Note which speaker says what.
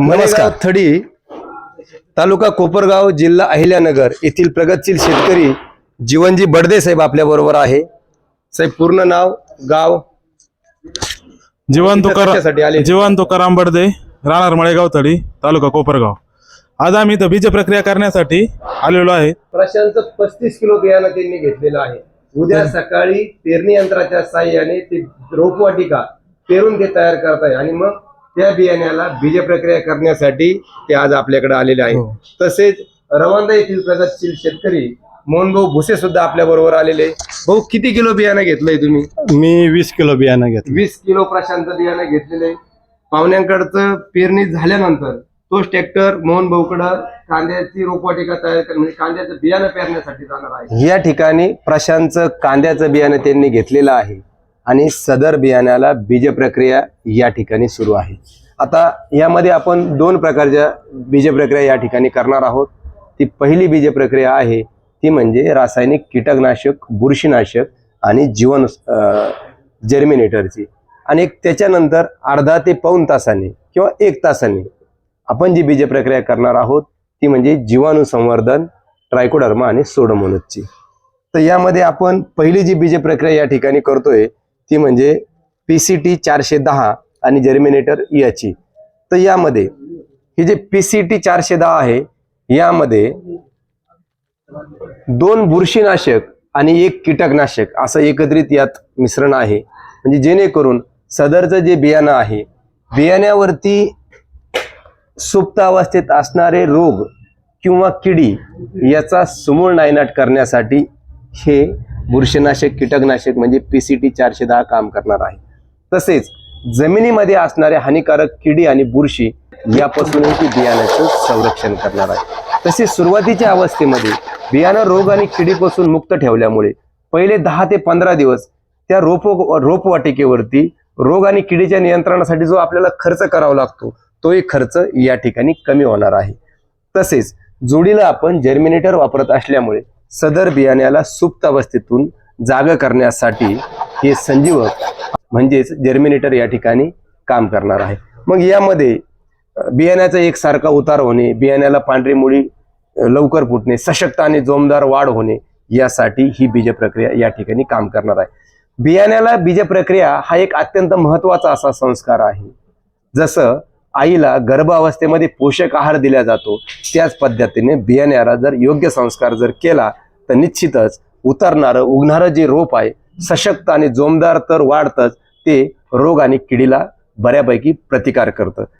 Speaker 1: मनेगाव थडी तालुका कोपरगाव जिल्हा अहिल्यानगर येथील प्रगतशील शेतकरी जीवनजी बडदे साहेब आपल्या बरोबर आहे. साहेब पूर्ण नाव गाव?
Speaker 2: जीवन
Speaker 1: कशासाठी आले?
Speaker 2: तुकाराम जीवन तुकाराम बडदे राहणार मळेगाव तळी तालुका कोपरगाव. आज आम्ही इथं बीज प्रक्रिया करण्यासाठी आलेलो आहे.
Speaker 1: प्रशांत पस्तीस किलो बियाणं त्यांनी घेतलेलं आहे. उद्या सकाळी पेरणी यंत्राच्या साह्याने ते रोपवाटिका पेरून ते तयार करताय. आणि मग त्या बियाण्याला बीज प्रक्रिया करण्यासाठी ते आज आपल्याकडे आलेले आहे
Speaker 2: हो.
Speaker 1: तसेच रवांदा येथील प्रगतशील शेतकरी मोहनभाऊ भुसे सुद्धा आपल्या बरोबर आलेले भाऊ किती किलो बियाणं घेतलंय तुम्ही?
Speaker 3: मी वीस किलो बियाणं घेतलं
Speaker 1: वीस किलो प्रशांत बियाणं घेतलेले पाहुण्यांकडचं पेरणी झाल्यानंतर तोच ट्रॅक्टर मोहन भाऊकडं कांद्याची रोपवाटिका तयार कर म्हणजे कांद्याचं बियाणं पेरण्यासाठी जाणार आहे. या ठिकाणी प्रशांतचं कांद्याचं बियाणं त्यांनी घेतलेलं आहे. आणि सदर बियाण्याला बीज प्रक्रिया या ठिकाणी सुरू आहे. आता यामध्ये आपण दोन प्रकारच्या बीज प्रक्रिया या ठिकाणी करणार आहोत. ती पहिली बीज प्रक्रिया आहे ती म्हणजे रासायनिक कीटकनाशक बुरशीनाशक आणि जीवन जर्मिनेटरची. आणि त्याच्यानंतर अर्धा ते पाऊन तासाने किंवा एक तासाने आपण जी बीज प्रक्रिया करणार आहोत ती म्हणजे जीवाणू संवर्धन ट्रायकोडर्मा आणि सोडोमोनसची. तर यामध्ये आपण पहिली जी बीज प्रक्रिया या ठिकाणी करतोय ती म्हणजे पी सी टी चारशे दहा आणि जर्मिनेटर याची. तर यामध्ये ही जे पी सी टी चारशे दहा आहे यामध्ये दोन बुरशीनाशक आणि एक कीटकनाशक असं एकत्रित यात मिश्रण आहे. म्हणजे जेणेकरून सदरचं जे बियाणं आहे बियाण्यावरती सुप्त अवस्थेत असणारे रोग किंवा किडी याचा समूळ नायनाट करण्यासाठी हे बुरशीनाशक कीटकनाशक म्हणजे पी सी टी चारशे दहा काम करणार आहे. तसेच जमिनीमध्ये असणारे हानिकारक किडी आणि बुरशी यापासूनही बियाण्याचं संरक्षण करणार आहे. तसेच सुरुवातीच्या अवस्थेमध्ये बियाणं रोग आणि किडीपासून मुक्त ठेवल्यामुळे पहिले दहा ते पंधरा दिवस त्या रोप रोपवाटिकेवरती रोग आणि किडीच्या नियंत्रणासाठी जो आपल्याला खर्च करावा लागतो तोही खर्च या ठिकाणी कमी होणार आहे. तसेच जोडीला आपण जर्मिनेटर वापरत असल्यामुळे सदर बियाण्याला सुप्त अवस्थेतून जाग करण्यासाठी हे संजीवक म्हणजेच जर्मिनेटर या ठिकाणी काम करणार आहे. मग यामध्ये बियाण्याचा बियाण्याचा एकसारखा उतार होणे बियाण्याला पांढरी मुळी लवकर फुटणे सशक्त आणि जोमदार वाढ होणे यासाठी ही बीज प्रक्रिया या ठिकाणी काम करणार आहे. बियाण्याला बीज प्रक्रिया हा एक अत्यंत महत्त्वाचा असा संस्कार आहे. जसं आईला गर्भावस्थेमध्ये पोषक आहार दिला जातो. त्याच पद्धतीने बियाण्याला जर योग्य संस्कार जर केला तर निश्चितच उतरणारं उगणारं जे रोप आहे सशक्त आणि जोमदार तर वाढतंच ते रोग आणि किडीला बऱ्यापैकी प्रतिकार करतं.